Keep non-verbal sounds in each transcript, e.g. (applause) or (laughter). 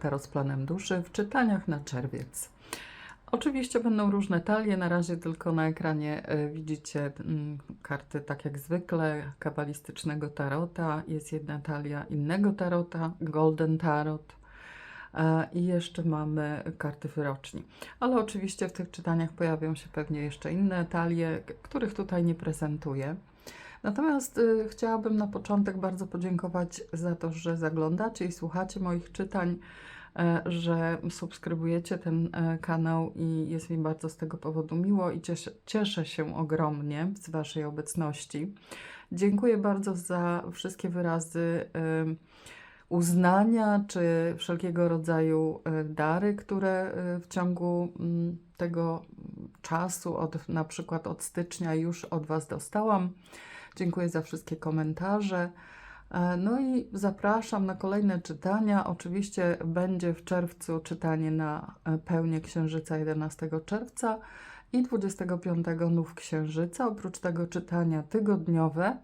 Tarot z Planem Duszy w czytaniach na czerwiec. Oczywiście będą różne talie, na razie tylko na ekranie e, widzicie mm, karty tak jak zwykle kabalistycznego tarota. Jest jedna talia innego tarota, Golden Tarot. E, I jeszcze mamy karty wyroczni. Ale oczywiście w tych czytaniach pojawią się pewnie jeszcze inne talie, których tutaj nie prezentuję. Natomiast y, chciałabym na początek bardzo podziękować za to, że zaglądacie i słuchacie moich czytań, e, że subskrybujecie ten e, kanał i jest mi bardzo z tego powodu miło i cieszę, cieszę się ogromnie z Waszej obecności. Dziękuję bardzo za wszystkie wyrazy y, uznania czy wszelkiego rodzaju y, dary, które y, w ciągu mm, tego czasu, od, na przykład od stycznia już od Was dostałam. Dziękuję za wszystkie komentarze. E, No i zapraszam na kolejne czytania. Oczywiście będzie w czerwcu czytanie na e, pełnię Księżyca 11 czerwca i 25 nów Księżyca. Oprócz tego czytania tygodniowe.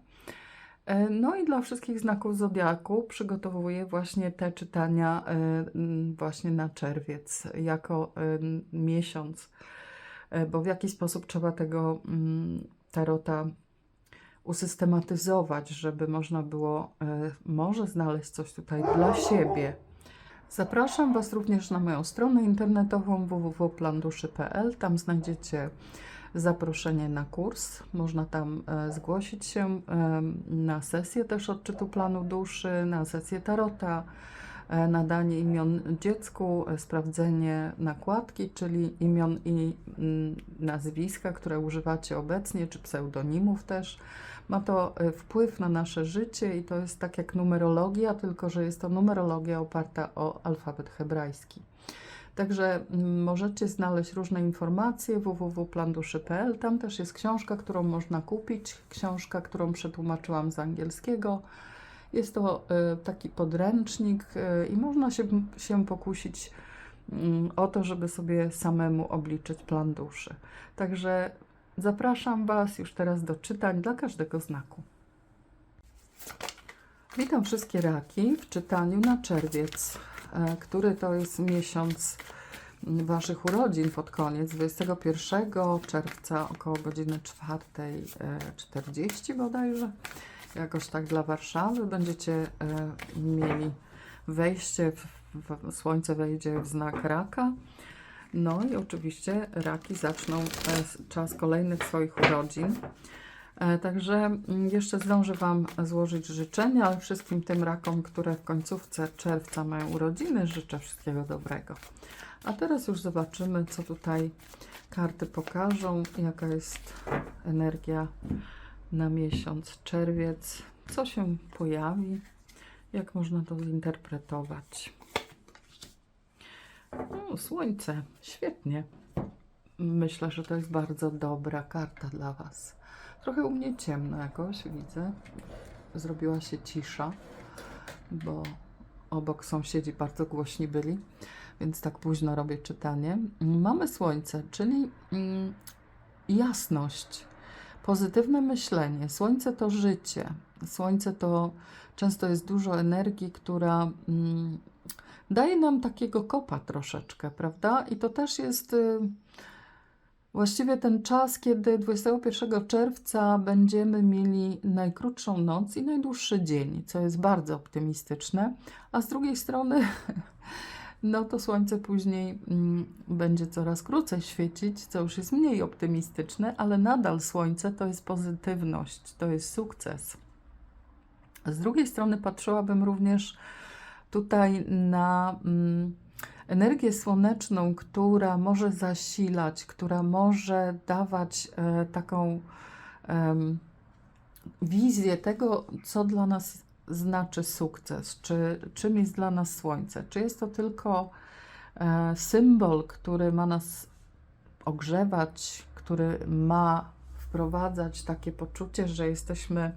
E, No i dla wszystkich znaków zodiaku przygotowuję właśnie te czytania e, właśnie na czerwiec jako e, miesiąc, bo w jaki sposób trzeba tego mm, tarota usystematyzować, żeby można było może znaleźć coś tutaj dla siebie. Zapraszam Was również na moją stronę internetową www.planduszy.pl. Tam znajdziecie zaproszenie na kurs. Można tam e, zgłosić się em, na sesję też odczytu planu duszy, na sesję tarota, e, nadanie imion dziecku, e, sprawdzenie nakładki, czyli imion i mm, nazwiska, które używacie obecnie, czy pseudonimów też. Ma to e, wpływ na nasze życie i to jest tak jak numerologia, tylko że jest to numerologia oparta o alfabet hebrajski. Także mm, możecie znaleźć różne informacje www.planduszy.pl. Tam też jest książka, którą można kupić, książka, którą przetłumaczyłam z angielskiego. Jest to e, taki podręcznik e, i można się, się pokusić mm, o to, żeby sobie samemu obliczyć plan duszy. Także zapraszam Was już teraz do czytań dla każdego znaku. Witam wszystkie raki w czytaniu na czerwiec, który to jest miesiąc Waszych urodzin pod koniec, 21 czerwca około godziny 4.40 bodajże, jakoś tak dla Warszawy. Będziecie e, mieli wejście, w, w, słońce wejdzie w znak raka. No i oczywiście raki zaczną e, czas kolejnych swoich urodzin. E, Także mm, jeszcze zdążę Wam złożyć życzenia, ale wszystkim tym rakom, które w końcówce czerwca mają urodziny, życzę wszystkiego dobrego. A teraz już zobaczymy, co tutaj karty pokażą, jaka jest energia na miesiąc czerwiec, co się pojawi, jak można to zinterpretować. O, słońce, świetnie. Myślę, że to jest bardzo dobra karta dla Was. Trochę u mnie ciemno jakoś, widzę. Zrobiła się cisza, bo obok sąsiedzi bardzo głośni byli, więc tak późno robię czytanie. Mamy słońce, czyli mm, jasność, pozytywne myślenie. Słońce to życie. Słońce to często jest dużo energii, która mm, daje nam takiego kopa troszeczkę, prawda? I to też jest. Y, Właściwie ten czas, kiedy 21 czerwca będziemy mieli najkrótszą noc i najdłuższy dzień, co jest bardzo optymistyczne, a z drugiej strony, (laughs) no to słońce później mm, będzie coraz krócej świecić, co już jest mniej optymistyczne, ale nadal słońce to jest pozytywność, to jest sukces. Z drugiej strony patrzyłabym również tutaj na. Mm, energię słoneczną, która może zasilać, która może dawać e, taką wizję tego, co dla nas znaczy sukces, czy czym jest dla nas słońce. Czy jest to tylko e, symbol, który ma nas ogrzewać, który ma wprowadzać takie poczucie, że jesteśmy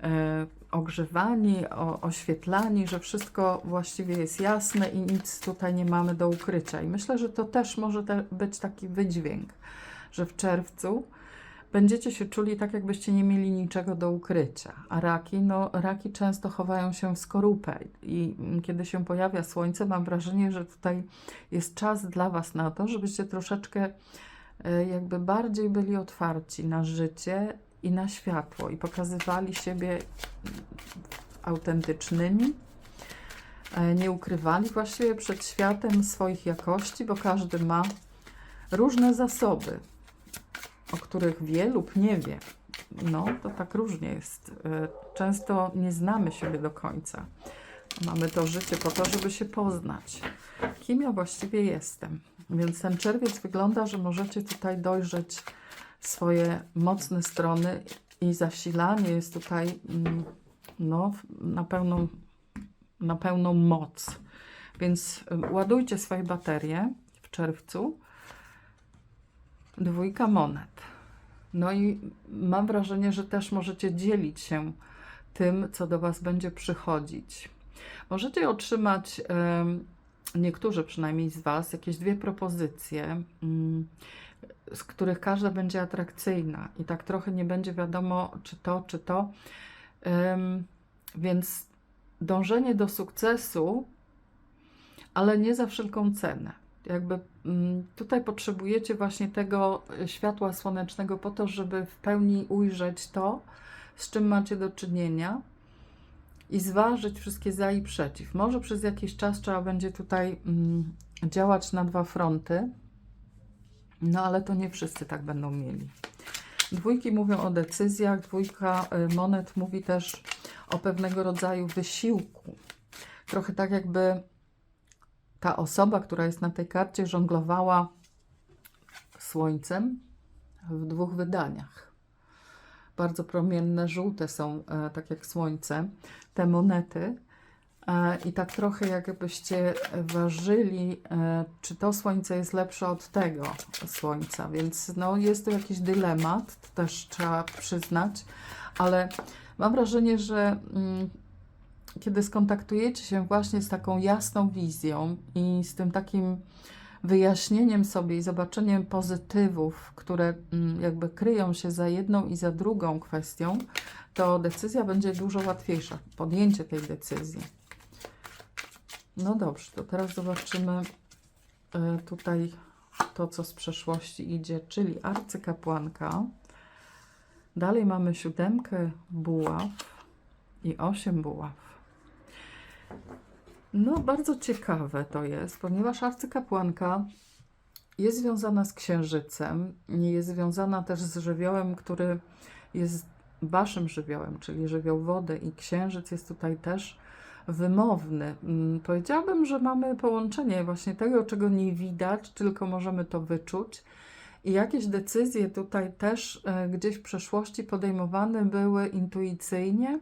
e, ogrzewani, o, oświetlani, że wszystko właściwie jest jasne i nic tutaj nie mamy do ukrycia. I myślę, że to też może te, być taki wydźwięk, że w czerwcu będziecie się czuli tak, jakbyście nie mieli niczego do ukrycia. A raki, no raki często chowają się w skorupę i kiedy się pojawia słońce, mam wrażenie, że tutaj jest czas dla Was na to, żebyście troszeczkę e, jakby bardziej byli otwarci na życie i na światło i pokazywali siebie autentycznymi, e, nie ukrywali właściwie przed światem swoich jakości, bo każdy ma różne zasoby, o których wie lub nie wie. No, to tak różnie jest. E, Często nie znamy siebie do końca. Mamy to życie po to, żeby się poznać. Kim ja właściwie jestem? Więc ten czerwiec wygląda, że możecie tutaj dojrzeć swoje mocne strony i zasilanie jest tutaj mm, no, na, pełną, na pełną moc. Więc ładujcie swoje baterie w czerwcu. Dwójka monet. No i mam wrażenie, że też możecie dzielić się tym, co do Was będzie przychodzić. Możecie otrzymać, niektórzy przynajmniej z Was, jakieś dwie propozycje, mm, z których każda będzie atrakcyjna i tak trochę nie będzie wiadomo, czy to, czy to. Em, Więc dążenie do sukcesu, ale nie za wszelką cenę. Jakby mm, tutaj potrzebujecie właśnie tego światła słonecznego po to, żeby w pełni ujrzeć to, z czym macie do czynienia i zważyć wszystkie za i przeciw. Może przez jakiś czas trzeba będzie tutaj mm, działać na dwa fronty, no ale to nie wszyscy tak będą mieli. Dwójki mówią o decyzjach, dwójka y, monet mówi też o pewnego rodzaju wysiłku. Trochę tak jakby ta osoba, która jest na tej karcie, żonglowała słońcem w dwóch wydaniach. Bardzo promienne, żółte są, e, tak jak słońce, te monety. E, I tak trochę jakbyście ważyli, e, czy to słońce jest lepsze od tego słońca, więc no, jest to jakiś dylemat, to też trzeba przyznać, ale mam wrażenie, że mm, kiedy skontaktujecie się właśnie z taką jasną wizją i z tym takim wyjaśnieniem sobie i zobaczeniem pozytywów, które mm, jakby kryją się za jedną i za drugą kwestią, to decyzja będzie dużo łatwiejsza, podjęcie tej decyzji. No dobrze, to teraz zobaczymy e, tutaj to, co z przeszłości idzie, czyli arcykapłanka. Dalej mamy siódemkę buław i osiem buław. No, bardzo ciekawe to jest, ponieważ arcykapłanka jest związana z księżycem, jest związana też z żywiołem, który jest waszym żywiołem, czyli żywioł wody i księżyc jest tutaj też wymowny. Mm, Powiedziałabym, że mamy połączenie właśnie tego, czego nie widać, tylko możemy to wyczuć. I jakieś decyzje tutaj też e, gdzieś w przeszłości podejmowane były intuicyjnie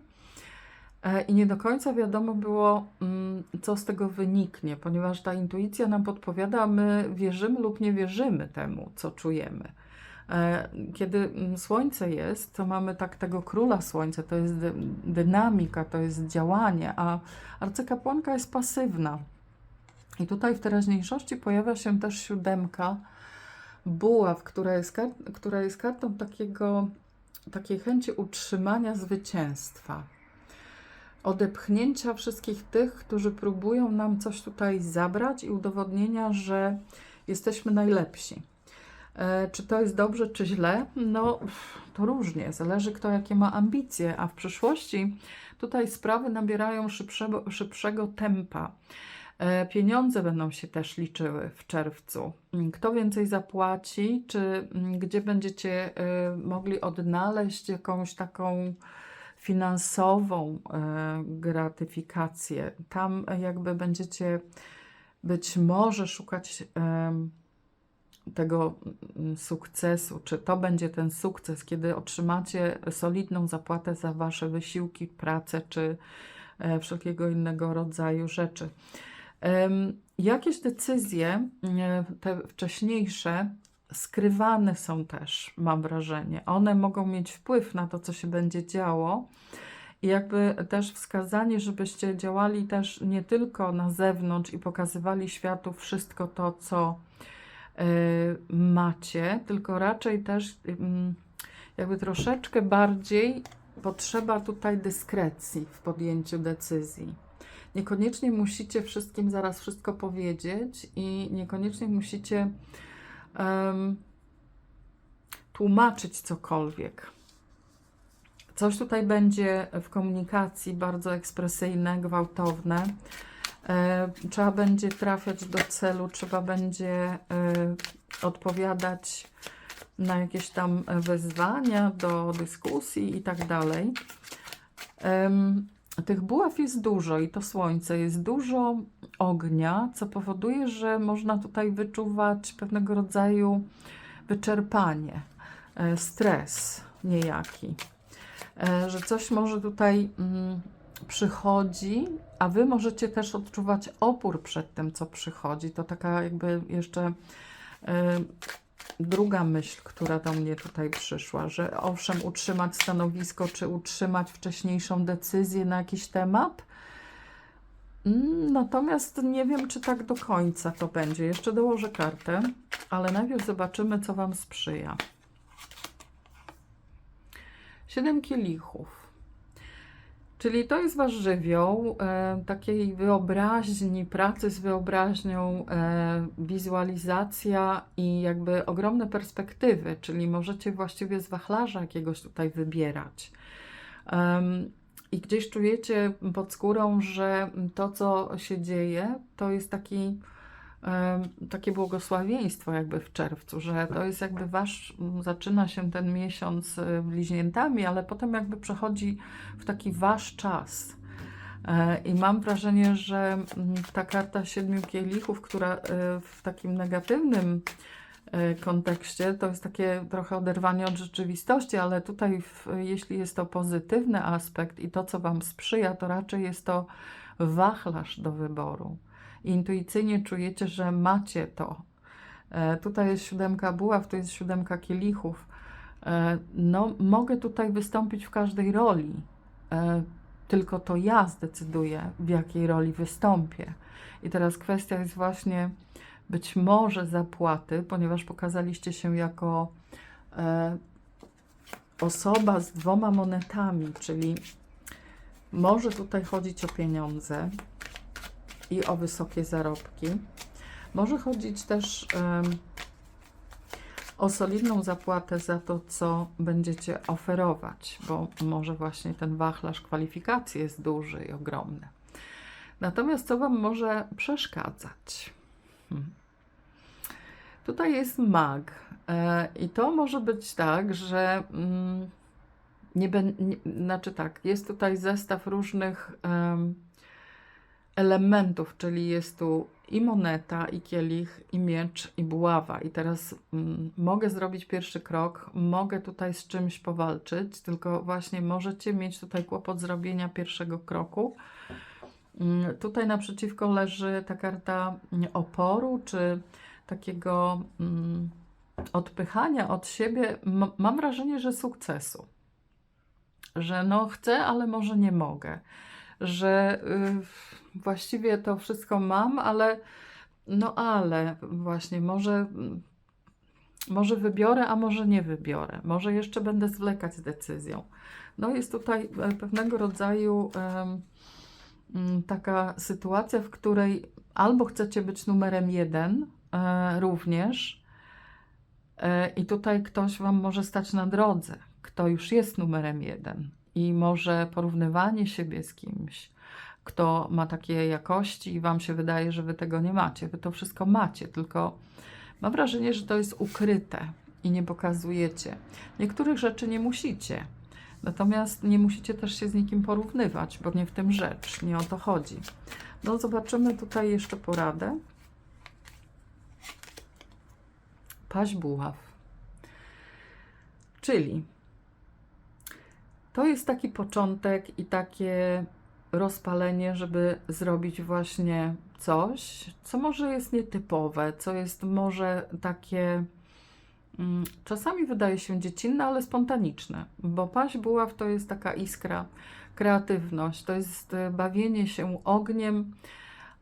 e, i nie do końca wiadomo było, mm, co z tego wyniknie, ponieważ ta intuicja nam podpowiada, my wierzymy lub nie wierzymy temu, co czujemy. E, Kiedy mm, słońce jest, to mamy tak tego króla słońca, to jest dy- dynamika, to jest działanie, a arcykapłanka jest pasywna. I tutaj w teraźniejszości pojawia się też siódemka buław, która jest, która jest kartą takiego, takiej chęci utrzymania zwycięstwa. Odepchnięcia wszystkich tych, którzy próbują nam coś tutaj zabrać i udowodnienia, że jesteśmy najlepsi. E, Czy to jest dobrze, czy źle? No, to różnie. Zależy, kto jakie ma ambicje, a w przyszłości tutaj sprawy nabierają szybszego, szybszego tempa. E, Pieniądze będą się też liczyły w czerwcu. Mm, Kto więcej zapłaci, czy mm, gdzie będziecie e, mogli odnaleźć jakąś taką finansową gratyfikację. Tam jakby będziecie być może szukać tego mm, sukcesu, czy to będzie ten sukces, kiedy otrzymacie solidną zapłatę za wasze wysiłki, pracę, czy e, wszelkiego innego rodzaju rzeczy. Jakieś decyzje, e, te wcześniejsze, skrywane są też, mam wrażenie. One mogą mieć wpływ na to, co się będzie działo. I jakby też wskazanie, żebyście działali też nie tylko na zewnątrz i pokazywali światu wszystko to, co macie, tylko raczej też jakby troszeczkę bardziej potrzeba tutaj dyskrecji w podjęciu decyzji. Niekoniecznie musicie wszystkim zaraz wszystko powiedzieć i niekoniecznie musicie em, tłumaczyć cokolwiek. Coś tutaj będzie w komunikacji bardzo ekspresyjne, gwałtowne. E, Trzeba będzie trafiać do celu, trzeba będzie e, odpowiadać na jakieś tam wezwania do dyskusji i tak dalej. Tych buław jest dużo i to słońce jest dużo ognia, co powoduje, że można tutaj wyczuwać pewnego rodzaju wyczerpanie, e, stres niejaki, że coś może tutaj mm, przychodzi, a wy możecie też odczuwać opór przed tym, co przychodzi. To taka jakby jeszcze e, druga myśl, która do mnie tutaj przyszła, że owszem, utrzymać stanowisko, czy utrzymać wcześniejszą decyzję na jakiś temat. Mm, Natomiast nie wiem, czy tak do końca to będzie. Jeszcze dołożę kartę, ale najpierw zobaczymy, co Wam sprzyja. Siedem kielichów. Czyli to jest Wasz żywioł e, takiej wyobraźni, pracy z wyobraźnią, e, wizualizacja i jakby ogromne perspektywy, czyli możecie właściwie z wachlarza jakiegoś tutaj wybierać. Em, I gdzieś czujecie pod skórą, że to, co się dzieje, to jest taki, takie błogosławieństwo jakby w czerwcu, że to jest jakby wasz, m, zaczyna się ten miesiąc e, bliźniętami, ale potem jakby przechodzi w taki wasz czas. E, I mam wrażenie, że ta karta siedmiu kielichów, która e, w takim negatywnym e, kontekście to jest takie trochę oderwanie od rzeczywistości, ale tutaj, w, jeśli jest to pozytywny aspekt i to, co Wam sprzyja, to raczej jest to wachlarz do wyboru. Intuicyjnie czujecie, że macie to. E, Tutaj jest siódemka buław, tu jest siódemka kielichów. E, No, mogę tutaj wystąpić w każdej roli. E, tylko to ja zdecyduję, w jakiej roli wystąpię. I teraz kwestia jest właśnie być może zapłaty, ponieważ pokazaliście się jako osoba z dwoma monetami, czyli może tutaj chodzić o pieniądze i o wysokie zarobki. Może chodzić też em, o solidną zapłatę za to, co będziecie oferować, bo może właśnie ten wachlarz kwalifikacji jest duży i ogromny. Natomiast co Wam może przeszkadzać? Hmm. Tutaj jest mag e, i to może być tak, że mm, nie, nie znaczy tak, jest tutaj zestaw różnych em, elementów, czyli jest tu i moneta, i kielich, i miecz, i buława. I teraz mm, mogę zrobić pierwszy krok, mogę tutaj z czymś powalczyć, tylko właśnie możecie mieć tutaj kłopot zrobienia pierwszego kroku. Mm, Tutaj naprzeciwko leży ta karta mm, oporu, czy takiego mm, odpychania od siebie. M- mam wrażenie, że sukcesu. Że no chcę, ale może nie mogę. Że y, właściwie to wszystko mam, ale no ale właśnie może może wybiorę, a może nie wybiorę. Może jeszcze będę zwlekać z decyzją. No jest tutaj e, pewnego rodzaju mm, taka sytuacja, w której albo chcecie być numerem jeden e, również e, i tutaj ktoś Wam może stać na drodze, kto już jest numerem jeden i może porównywanie siebie z kimś, kto ma takie jakości i Wam się wydaje, że Wy tego nie macie. Wy to wszystko macie, tylko mam wrażenie, że to jest ukryte i nie pokazujecie. Niektórych rzeczy nie musicie. Natomiast nie musicie też się z nikim porównywać, bo nie w tym rzecz, nie o to chodzi. No, zobaczymy tutaj jeszcze poradę. Paź buław. Czyli to jest taki początek i takie rozpalenie, żeby zrobić właśnie coś, co może jest nietypowe, co jest może takie mm, czasami wydaje się dziecinne, ale spontaniczne, bo paź buław to jest taka iskra, kreatywność, to jest e, bawienie się ogniem,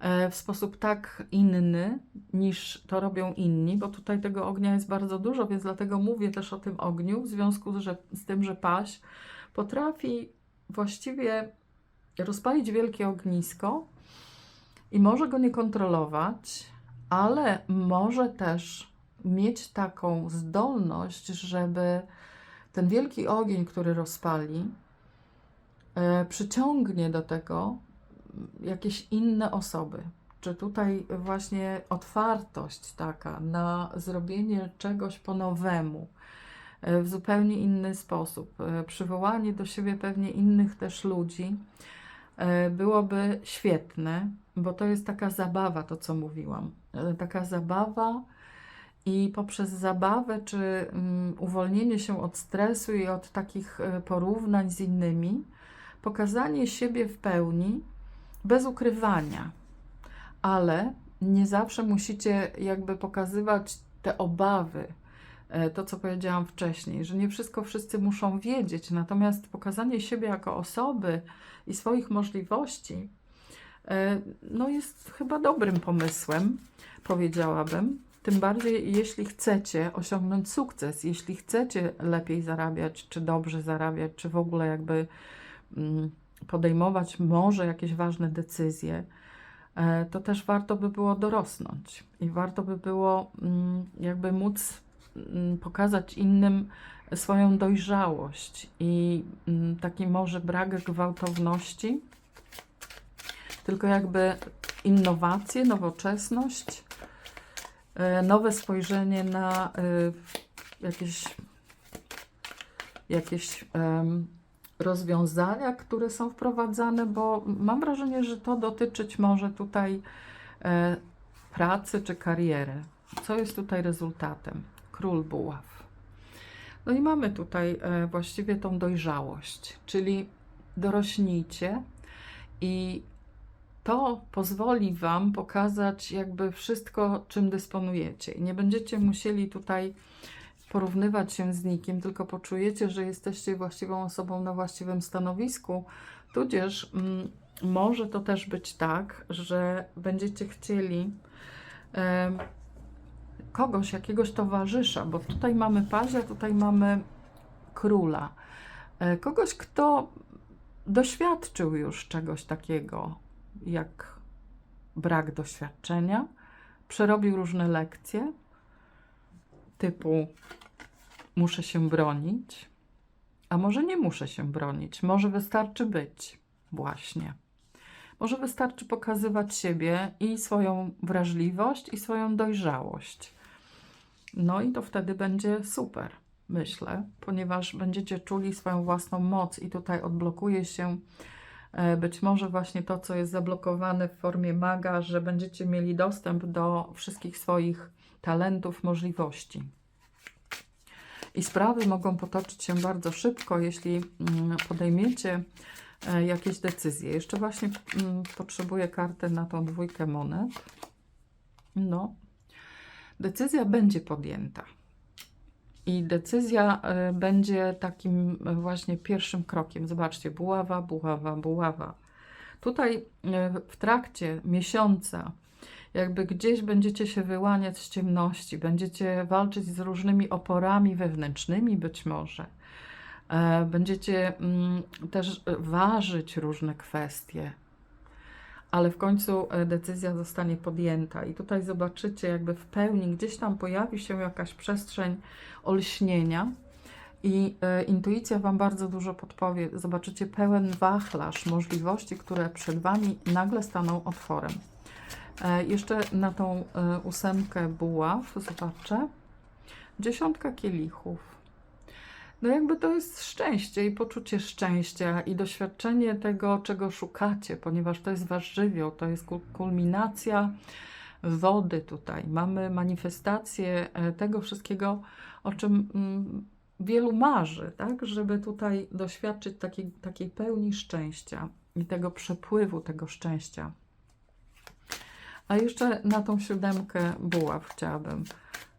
e, w sposób tak inny niż to robią inni, bo tutaj tego ognia jest bardzo dużo, więc dlatego mówię też o tym ogniu, w związku z, z tym, że paś potrafi właściwie rozpalić wielkie ognisko i może go nie kontrolować, ale może też mieć taką zdolność, żeby ten wielki ogień, który rozpali, e, przyciągnie do tego jakieś inne osoby. Czy tutaj właśnie otwartość taka na zrobienie czegoś po nowemu, w zupełnie inny sposób, e, przywołanie do siebie pewnie innych też ludzi, e, byłoby świetne, bo to jest taka zabawa, to co mówiłam. E, Taka zabawa i poprzez zabawę czy mm, uwolnienie się od stresu i od takich e, porównań z innymi, pokazanie siebie w pełni, bez ukrywania, ale nie zawsze musicie jakby pokazywać te obawy, e, to co powiedziałam wcześniej, że nie wszystko wszyscy muszą wiedzieć, natomiast pokazanie siebie jako osoby i swoich możliwości e, no jest chyba dobrym pomysłem, powiedziałabym. Tym bardziej, jeśli chcecie osiągnąć sukces, jeśli chcecie lepiej zarabiać, czy dobrze zarabiać, czy w ogóle jakby mm, podejmować może jakieś ważne decyzje, e, to też warto by było dorosnąć i warto by było mm, jakby móc pokazać innym swoją dojrzałość i mm, taki może brak gwałtowności, tylko jakby innowacje, nowoczesność, e, nowe spojrzenie na e, jakieś, jakieś rozwiązania, które są wprowadzane, bo mam wrażenie, że to dotyczyć może tutaj e, pracy czy kariery. Co jest tutaj rezultatem? Król buław. No i mamy tutaj e, właściwie tą dojrzałość, czyli dorośnijcie i to pozwoli Wam pokazać jakby wszystko, czym dysponujecie. Nie będziecie musieli tutaj porównywać się z nikim, tylko poczujecie, że jesteście właściwą osobą na właściwym stanowisku, tudzież mm, może to też być tak, że będziecie chcieli em, kogoś, jakiegoś towarzysza, bo tutaj mamy pazia, tutaj mamy króla. E, Kogoś, kto doświadczył już czegoś takiego, jak brak doświadczenia, przerobił różne lekcje, typu muszę się bronić, a może nie muszę się bronić, może wystarczy być właśnie. Może wystarczy pokazywać siebie i swoją wrażliwość, i swoją dojrzałość. No i to wtedy będzie super, myślę, ponieważ będziecie czuli swoją własną moc i tutaj odblokuje się e, być może właśnie to, co jest zablokowane w formie maga, że będziecie mieli dostęp do wszystkich swoich talentów, możliwości. I sprawy mogą potoczyć się bardzo szybko, jeśli mm, podejmiecie e, jakieś decyzje. Jeszcze właśnie mm, potrzebuję kartę na tą dwójkę monet. No, decyzja będzie podjęta. I decyzja e, będzie takim e, właśnie pierwszym krokiem. Zobaczcie, buława, buława, buława. Tutaj e, w trakcie miesiąca, jakby gdzieś będziecie się wyłaniać z ciemności, będziecie walczyć z różnymi oporami wewnętrznymi, być może. Będziecie mm, też ważyć różne kwestie, ale w końcu e, decyzja zostanie podjęta. I tutaj zobaczycie, jakby w pełni gdzieś tam pojawi się jakaś przestrzeń olśnienia. I e, intuicja Wam bardzo dużo podpowie. Zobaczycie pełen wachlarz możliwości, które przed Wami nagle staną otworem. E, jeszcze na tą ósemkę buław zobaczę. Dziesiątka kielichów. No jakby to jest szczęście i poczucie szczęścia i doświadczenie tego, czego szukacie, ponieważ to jest wasz żywioł, to jest kul- kulminacja wody tutaj. Mamy manifestację e, tego wszystkiego, o czym mm, wielu marzy, tak? Żeby tutaj doświadczyć takiej, takiej pełni szczęścia i tego przepływu tego szczęścia. A jeszcze na tą siódemkę buław chciałabym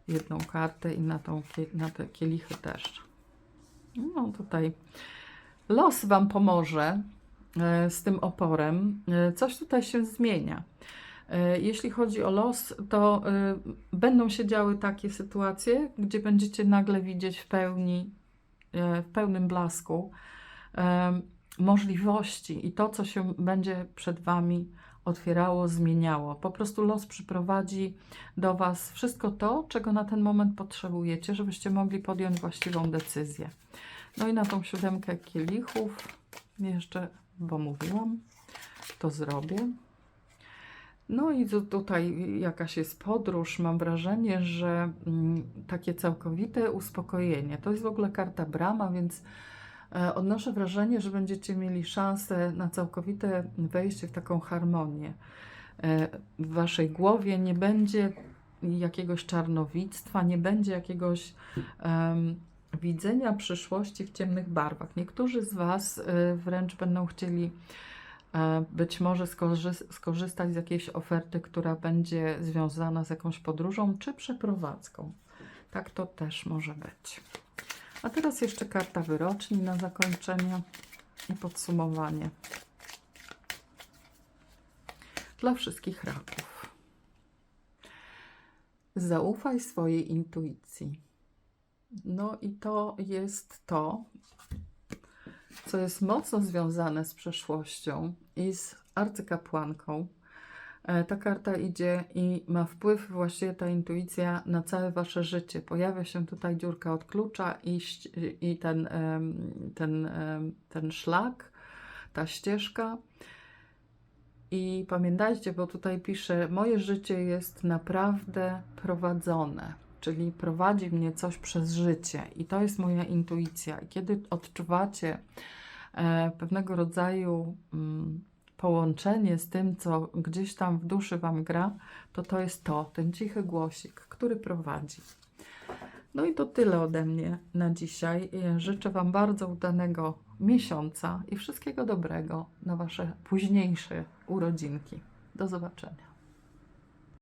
jedną kartę i na, tą, na te kielichy też. No tutaj los Wam pomoże e, z tym oporem. E, Coś tutaj się zmienia. E, Jeśli chodzi o los, to będą się działy takie sytuacje, gdzie będziecie nagle widzieć w pełni, w pełnym blasku możliwości i to, co się będzie przed Wami otwierało, zmieniało. Po prostu los przyprowadzi do Was wszystko to, czego na ten moment potrzebujecie, żebyście mogli podjąć właściwą decyzję. No i na tą siódemkę kielichów jeszcze, bo mówiłam, to zrobię. No i tu, tutaj jakaś jest podróż. Mam wrażenie, że mm, takie całkowite uspokojenie. To jest w ogóle karta brama, więc odnoszę wrażenie, że będziecie mieli szansę na całkowite wejście w taką harmonię. E, w waszej głowie nie będzie jakiegoś czarnowictwa, nie będzie jakiegoś em, widzenia przyszłości w ciemnych barwach. Niektórzy z Was e, wręcz będą chcieli e, być może skorzy- skorzystać z jakiejś oferty, która będzie związana z jakąś podróżą czy przeprowadzką. Tak to też może być. A teraz jeszcze karta wyroczni na zakończenie i podsumowanie. Dla wszystkich raków. Zaufaj swojej intuicji. No i to jest to, co jest mocno związane z przeszłością i z arcykapłanką. E, Ta karta idzie i ma wpływ właściwie ta intuicja na całe wasze życie. Pojawia się tutaj dziurka od klucza i, i ten, ten, ten szlak, ta ścieżka. I pamiętajcie, bo tutaj pisze, moje życie jest naprawdę prowadzone, czyli prowadzi mnie coś przez życie i to jest moja intuicja. I kiedy odczuwacie e, pewnego rodzaju mm, połączenie z tym, co gdzieś tam w duszy Wam gra, to to jest to, ten cichy głosik, który prowadzi. No i to tyle ode mnie na dzisiaj. Życzę Wam bardzo udanego miesiąca i wszystkiego dobrego na Wasze późniejsze urodzinki. Do zobaczenia.